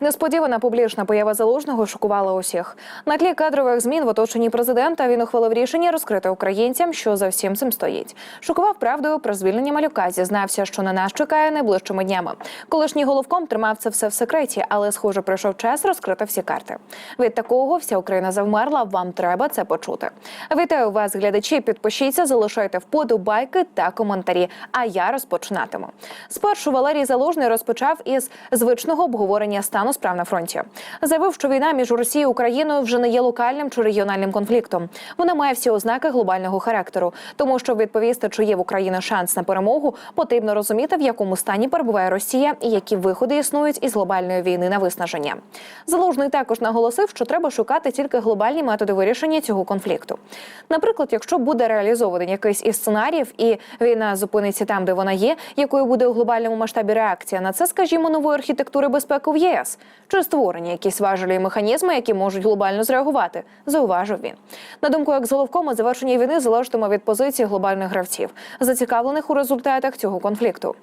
Несподівана публічна поява залужного шокувала усіх. На тлі кадрових змін в оточенні президента він ухвалив рішення розкрити українцям, що за всім цим стоїть. Шокував правдою про звільнення малюка. Зізнався, що на нас чекає найближчими днями. Колишній головком тримав це все в секреті, але схоже, прийшов час розкрити всі карти. Від такого вся Україна завмерла. Вам треба це почути. Вітаю вас, глядачі. Підпишіться, залишайте вподобайки та коментарі. А я розпочинатиму. Спершу Валерій Залужний розпочав із звичного обговорення стану справ на фронті. Заявив, що війна між Росією і Україною вже не є локальним чи регіональним конфліктом. Вона має всі ознаки глобального характеру. Тому, щоб відповісти, чи є в Україні шанс на перемогу, потрібно розуміти, в якому стані перебуває Росія і які виходи існують із глобальної війни на виснаження. Залужний також наголосив, що треба шукати тільки глобальні методи вирішення цього конфлікту. Наприклад, якщо буде реалізований якийсь із сценаріїв, і війна зупиниться там, де вона є, якою буде у глобальному масштабі реакція на це, скажімо, нової архітектури безпеки в ЄС, чи створені якісь важелі механізми, які можуть глобально зреагувати, зауважив він. На думку екс-головкома, завершення війни залежатиме від позиції глобальних гравців, зацікавлених у результатах цього конфлікту.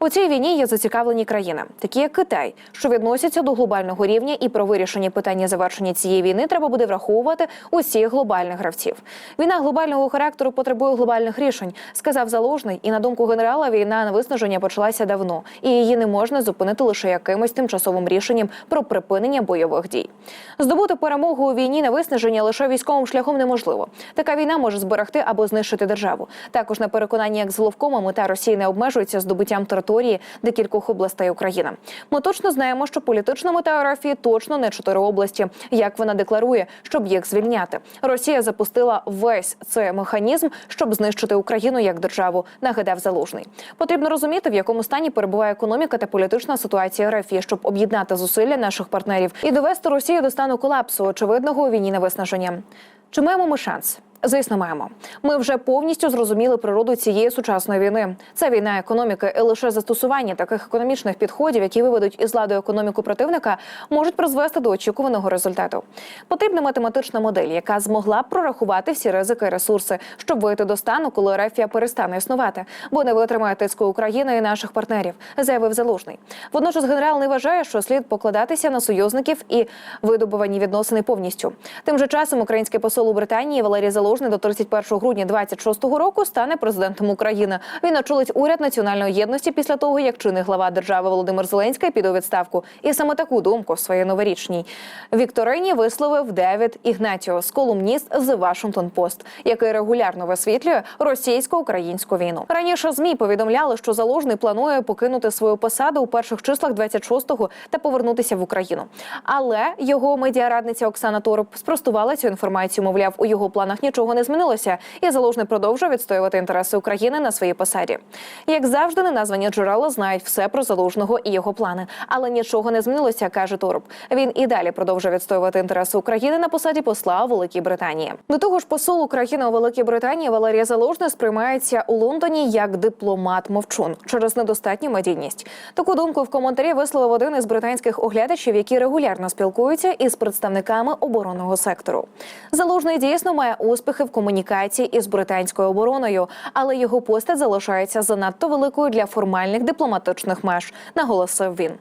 У цій війні є зацікавлені країни, такі як Китай, що відносяться до глобального рівня, і про вирішення питання завершення цієї війни треба буде враховувати усіх глобальних гравців. Війна глобального характеру потребує глобальних рішень, сказав Залужний. І на думку генерала, війна на виснаження почалася давно, і її не можна зупинити лише якимось тимчасовим рішенням про припинення бойових дій. Здобути перемогу у війні на виснаження лише військовим шляхом неможливо. Така війна може зберегти або знищити державу. Також на переконанні як з головкома мета Росії не обмежується здобуттям території декількох областей України. Ми точно знаємо, що політична мета РФ точно не чотири області, як вона декларує, щоб їх звільняти. Росія запустила весь цей механізм, щоб знищити Україну як державу. Нагадав залужний. Потрібно розуміти, в якому стані перебуває економіка та політична ситуація РФ, щоб об'єднати зусилля наших партнерів і довести Росію до стану колапсу, очевидного війні на виснаження. Чи маємо ми шанс? Звісно, маємо. Ми вже повністю зрозуміли природу цієї сучасної війни. Це війна економіки, і лише застосування таких економічних підходів, які виведуть із ладу економіку противника, можуть призвести до очікуваного результату. Потрібна математична модель, яка змогла б прорахувати всі ризики і ресурси, щоб вийти до стану, коли Рефія перестане існувати, бо не витримає тиску України і наших партнерів, заявив Залужний. Водночас генерал не вважає, що слід покладатися на союзників і видобувані відносини повністю. Тим же часом український посол у Британії Валерій Залужний до 31 грудня 26 року стане президентом України. Він очолить уряд національної єдності після того, як чинний глава держави Володимир Зеленський піде у відставку. І саме таку думку в своїй новорічній вікторині висловив Девід Ігнатіос, колумніст з Вашингтон Пост, який регулярно висвітлює російсько-українську війну. Раніше змі повідомляли, що залужний планує покинути свою посаду у перших числах 26-го та повернутися в Україну. Але його медіарадниця Оксана Торуп спростувала цю інформацію. Мовляв, у його планах нічого не змінилося, і залужний продовжує відстоювати інтереси України на своїй посаді. Як завжди, неназвані джерела знають все про залужного і його плани, але нічого не змінилося, каже Торуп. Він і далі продовжує відстоювати інтереси України на посаді посла у Великій Британії. До того ж, посол України у Великій Британії Валерія Залужний сприймається у Лондоні як дипломат мовчун через недостатню медійність. Таку думку в коментарі висловив один із британських оглядачів, які регулярно спілкуються із представниками оборонного сектору. Залужний дійсно має успіхи в комунікації із британською обороною, але його постать залишається занадто великою для формальних дипломатичних меж, наголосив він.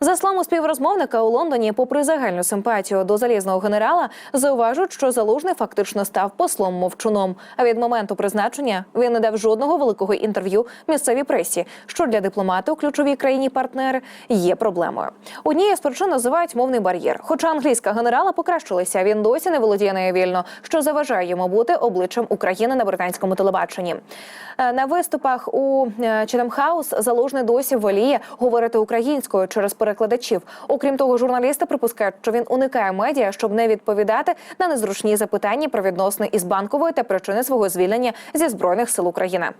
За словами співрозмовника у Лондоні, попри загальну симпатію до залізного генерала, зауважують, що залужний фактично став послом мовчуном. А від моменту призначення він не дав жодного великого інтерв'ю місцевій пресі, що для дипломата у ключовій країні партнери є проблемою. Однією з причин називають мовний бар'єр. Хоча англійська генерала покращилася, він досі не володіє нею вільно, що заважає йому бути обличчям України на британському телебаченні. Е, На виступах у House залужний досі воліє говорити українською через перекладачів. Окрім того, журналісти припускають, що він уникає медіа, щоб не відповідати на незручні запитання про відносини із банковою та причини свого звільнення зі збройних сил України.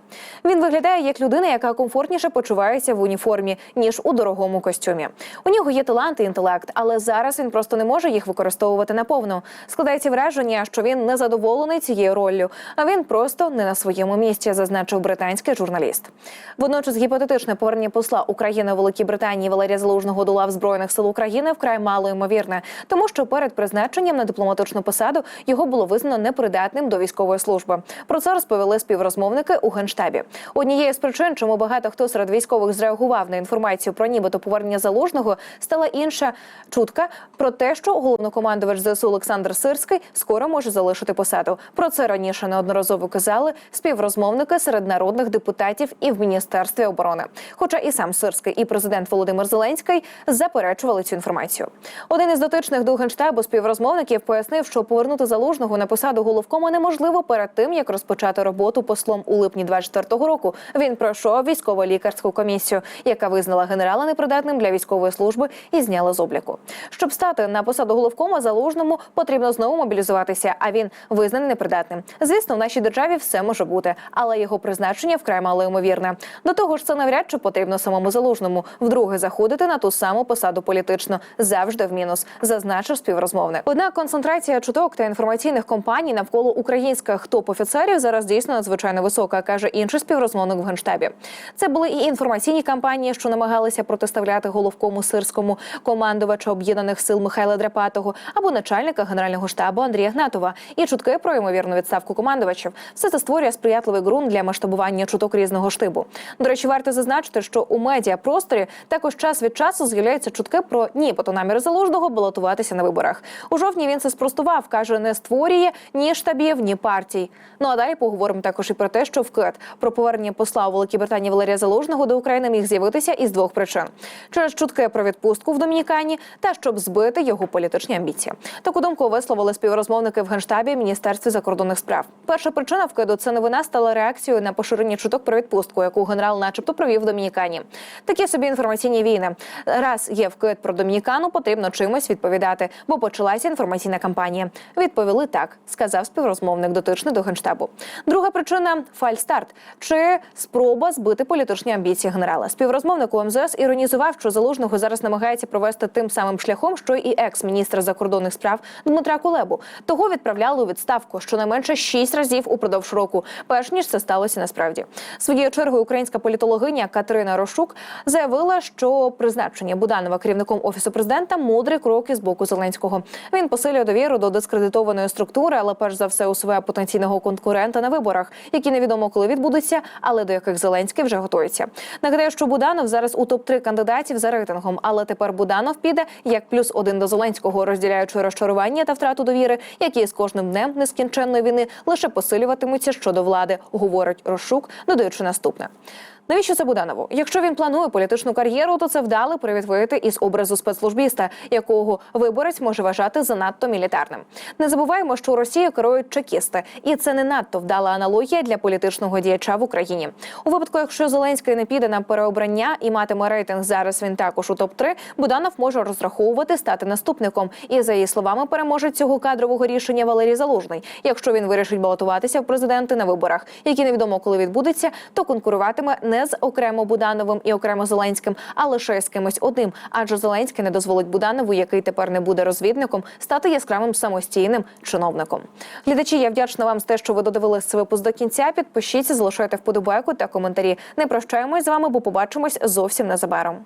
Він виглядає як людина, яка комфортніше почувається в уніформі ніж у дорогому костюмі. У нього є талант і інтелект, але зараз він просто не може їх використовувати наповну. Складається враження, що він незадоволений цією роллю. А він просто не на своєму місці, зазначив британський журналіст. Водночас гіпотетичне повернення посла України Великій Британії Валерія Залужного до лав збройних сил України вкрай мало ймовірне, тому що перед призначенням на дипломатичну посаду його було визнано непридатним до військової служби. Про це розповіли співрозмовники у генштабі. Однією з причин, чому багато хто серед військових зреагував на інформацію про нібито повернення залужного, стала інша чутка про те, що головнокомандувач ЗСУ Олександр Сирський скоро може залишити посаду. Про це раніше неодноразово казали співрозмовники серед народних депутатів і в міністерстві оборони. Хоча і сам Сирський, і президент Володимир Зеленський заперечували цю інформацію. Один із дотичних до генштабу співрозмовників пояснив, що повернути залужного на посаду головкома неможливо перед тим, як розпочати роботу послом у липні 24-го року. Він пройшов військово-лікарську комісію, яка визнала генерала непридатним для військової служби і зняла з обліку. Щоб стати на посаду головкома залужному, потрібно знову мобілізуватися. А він визнаний непридатним. Звісно, в нашій державі все може бути, але його призначення вкрай мало ймовірне. До того ж, це навряд чи потрібно самому залужному вдруге заходити на ту саму посаду політично завжди в мінус, зазначив співрозмовник. Однак концентрація чуток та інформаційних компаній навколо українських топ-офіцерів зараз дійсно надзвичайно висока, каже інший співрозмовник в генштабі. Це були і інформаційні кампанії, що намагалися протиставляти головкому сирському командувача об'єднаних сил Михайла Драпатого або начальника генерального штабу Андрія Гнатова, і чутки про ймовірну відставку командувачів. Все це створює сприятливий ґрунт для масштабування чуток різного штибу. До речі, варто зазначити, що у медіапросторі також час від часу з'являються чутки про нібито намір залужного балотуватися на виборах. У жовтні він це спростував, каже, не створює ні штабів, ні партій. Ну а далі поговоримо також і про те, що вкид про повернення посла у Великій Британії Валерія Залужного до України міг з'явитися із двох причин: через чутки про відпустку в Домінікані та щоб збити його політичні амбіції. Таку думку висловили співрозмовники в генштабі Міністерстві закордонних справ. Перша причина вкиду це новина стала реакцією на поширення чуток про відпустку, яку генерал, начебто, провів в Домінікані. Такі собі інформаційні війни. Раз є вкид про Домінікану, потрібно чимось відповідати, бо почалася інформаційна кампанія. Відповіли так, сказав співрозмовник дотичний до генштабу. Друга причина фальстарт чи спроба збити політичні амбіції генерала. Співрозмовник у МЗС іронізував, що залужного зараз намагається провести тим самим шляхом, що і екс-міністра закордонних справ Дмитра Кулебу. Того відправляли у відставку щонайменше шість разів упродовж року, перш ніж це сталося насправді. Своєю чергою українська політологиня Катерина Рошук заявила, що призначення Буданова керівником офісу президента мудрий крок із боку Зеленського. Він посилює довіру до дискредитованої структури, але перш за все усуває потенційного конкурента на виборах, які невідомо коли відбудуться, але до яких Зеленський вже готується. Нагадаю, що Буданов зараз у топ 3 кандидатів за рейтингом, але тепер Буданов піде як плюс один до Зеленського, розділяючи розчарування та втрату довіри, які з кожним днем нескінченної війни лише посилюватимуться щодо влади, говорить Рошук, додаючи наступне. Навіщо це Буданову? Якщо він планує політичну кар'єру, то це вдало привідвоїти із образу спецслужбіста, якого виборець може вважати занадто мілітарним. Не забуваємо, що Росію керують чекісти, і це не надто вдала аналогія для політичного діяча в Україні. У випадку, якщо Зеленський не піде на переобрання і матиме рейтинг, зараз він також у топ 3 Буданов може розраховувати стати наступником. І за її словами, переможе цього кадрового рішення Валерій Залужний. Якщо він вирішить балотуватися в президенти на виборах, які невідомо коли відбудуться, то конкуруватиме не з окремо Будановим і окремо Зеленським, а лише з кимось одним. Адже Зеленський не дозволить Буданову, який тепер не буде розвідником, стати яскравим самостійним чиновником. Глядачі, я вдячна вам за те, що ви додивились цей випуск до кінця. Підпишіться, залишайте вподобайку та коментарі. Не прощаємось з вами, бо побачимось зовсім незабаром.